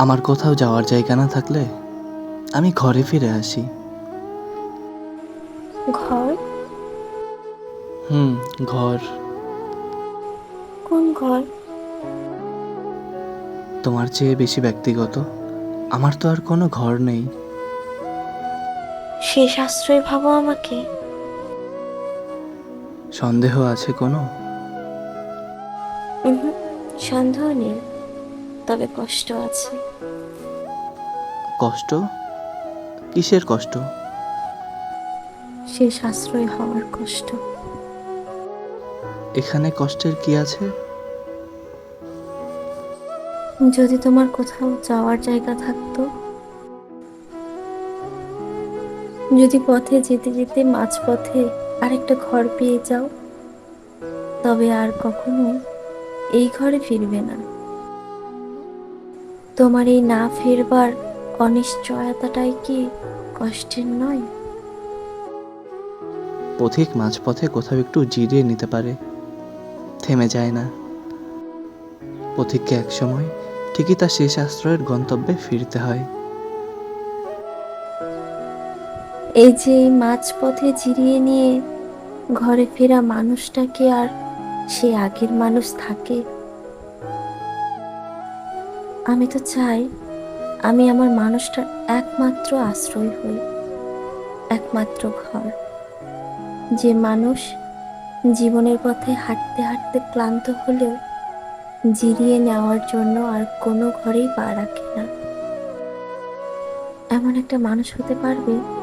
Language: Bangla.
আমার কোথাও যাওয়ার জায়গা না থাকলে আমি ঘরে ফিরে আসি। ঘর? হুম ঘর। কোন ঘর? তোমার চেয়ে বেশি ব্যক্তিগত। আমার তো আর কোনো ঘর নেই। শেষ আশ্রয় ভাবো আমাকে। সন্দেহ আছে কোনো? সন্দেহ নেই। তবে কষ্ট আছে। কষ্ট? কিসের কষ্ট? শেষ আশ্রয় হওয়ার কষ্ট। এখানে কষ্টের কি আছে? যদি তোমার কোথাও যাওয়ার জায়গা থাকতো যদি পথে যেতে যেতে মাঝপথে আরেকটা ঘর পেয়ে যাও তবে আর কখনো এই ঘরে ফিরবে না। তোমার এই না ফিরবার অনিশ্চয়তাটাই কি কষ্টের নয়? পথিক মাঝপথে কোথাও একটু জিরিয়ে নিতে পারে। থেমে যায় না। পথিককে একসময় ঠিকই তার শেষ আশ্রয়ের গন্তব্যে ফিরতে হয়। এই যে এই মাঝপথে জিরিয়ে নিয়ে ঘরে ফেরা মানুষটাকে আর সে আগের মানুষ থাকে আমি তো চাই আমি আমার মানুষটার একমাত্র আশ্রয় হই, একমাত্র ঘর। যে মানুষ জীবনের পথে হাঁটতে হাঁটতে ক্লান্ত হলেও জিরিয়ে নেওয়ার জন্য আর কোনো ঘরেই পা রাখে না। এমন একটা মানুষ হতে পারবে